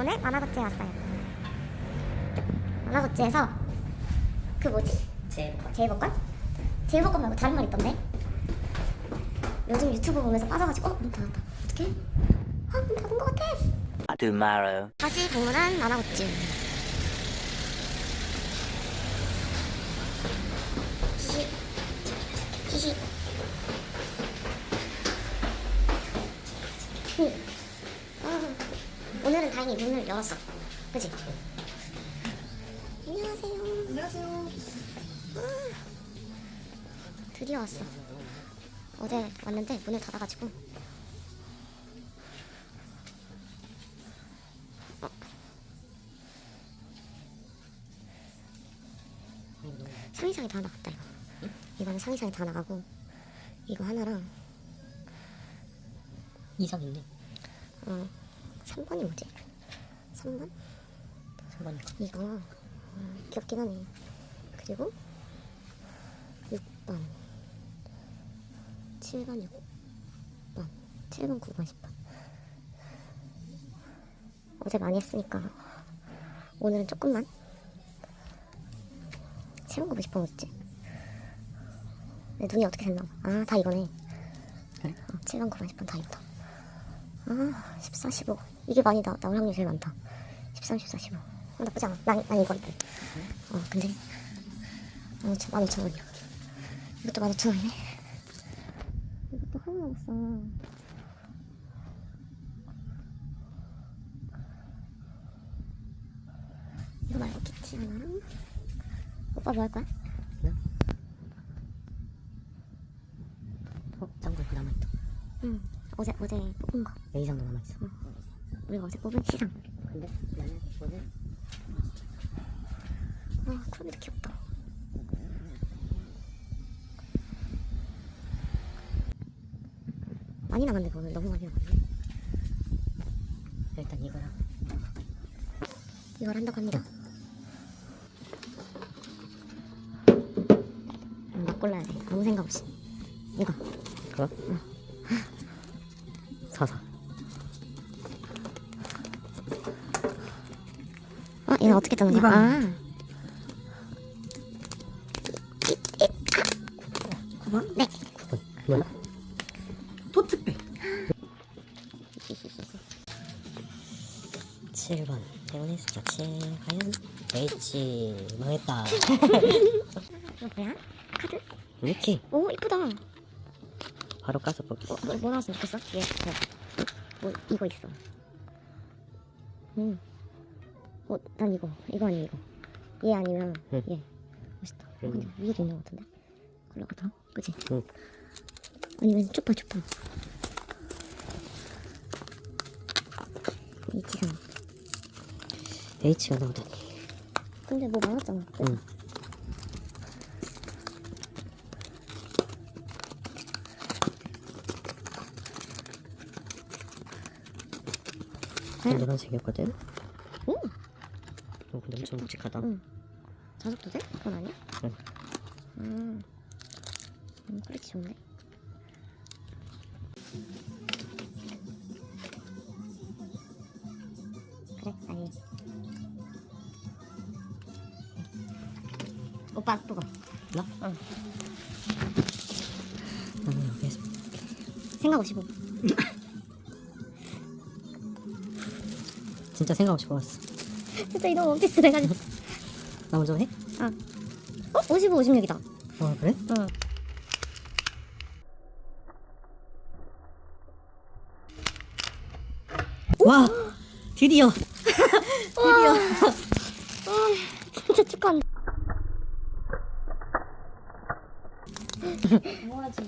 오늘 만화극제에 왔어요. 만화극제에서 그 뭐지? 제일 제이복권? 제이복권 말고 다른 말 있던데? 요즘 유튜브 보면서 빠져가지고 어? 문 닫았다. 어떡해? 아, 문 닫은 것 같아. tomorrow. 다시 방문한 만화굿즈 히히 히히 히. 아, 오늘은 다행히 문을 열었어. 그치? 안녕하세요. 안녕하세요. 드디어 왔어. 어제 왔는데 문을 닫아가지고. 상의상이 다 나갔다 이거. 이거는 상의상이 다 나가고 이거 하나랑 이상 있네. 어 3번이 뭐지? 3번? 3번이니까. 이거 음, 귀엽긴 하네 그리고 6번 7번 6번 7번 9번 10번 어제 많이 했으니까 오늘은 조금만 7번 9번 10번 어딨지? 내 눈이 어떻게 됐나 아다 이거네 그래? 어, 7번 9번 10번 다 이거다 아 14, 15 이게 많이 나, 나올 확률이 제일 많다. 13, 14, 15 어, 나쁘지 않아. 난, 난 이거 어때 어 근데? 15,000, 15,000원이야 이것도 15,000원이네. 이것도 하나 남았어 이거 말고 키티 하나랑 오빠 뭐 할 거야? 어, 짱구 남아있다. 응 어제 어제 뽑은 거. 내 이상도 남아 있어. 우리가 어제 뽑은 시상 근데 나는 오늘 아 크로미도 귀엽다. 많이 남았네 오늘 너무 많이 남았네. 일단 이거랑. 이걸 한다고 합니다. 음, 막 골라야 돼. 아무 생각 없이. 이거. 그거? 사 어 얘는 어떻게 뜨는 거야? 아 9번? 네. 9번. 뭐야? 토트백. 7번. 대원의 숫자 7. 과연 H. 망했다. 이거 뭐야? 카드? 이렇게 오 이쁘다 바로 까서 뽑기. 어, 뭐, 뭐 나왔으면 좋겠어? 얘 뭐, 뭐 이거 있어 음. 어, 난 이거 이거 아니면 이거 얘 아니면 응. 얘 멋있다 어, 응. 근데 위에도 있는 것 같은데 더 그치? 응. 아니면 쭈빠 쭈빠 이지상 H가 나오다니. 근데 뭐 많았잖아 응. 과연? 노란색이었거든? 오! 어, 근데 엄청 묵직하다. 응. 자석도 돼? 그건 아니야? 응. 음. 음, 퀄리티 좋네. 그래, 아니. 오빠 뽑아. 나? 응. 나는 여기에서 생각 없이 뽑아. 진짜 생각 없이 뽑았어. 진짜 이런 원피스 내가 진짜. 나 먼저 해? 아. 어? 55, 56이다. 어, 그래? 응. 와! 드디어! 드디어! 진짜 축하한다. 뭐하지?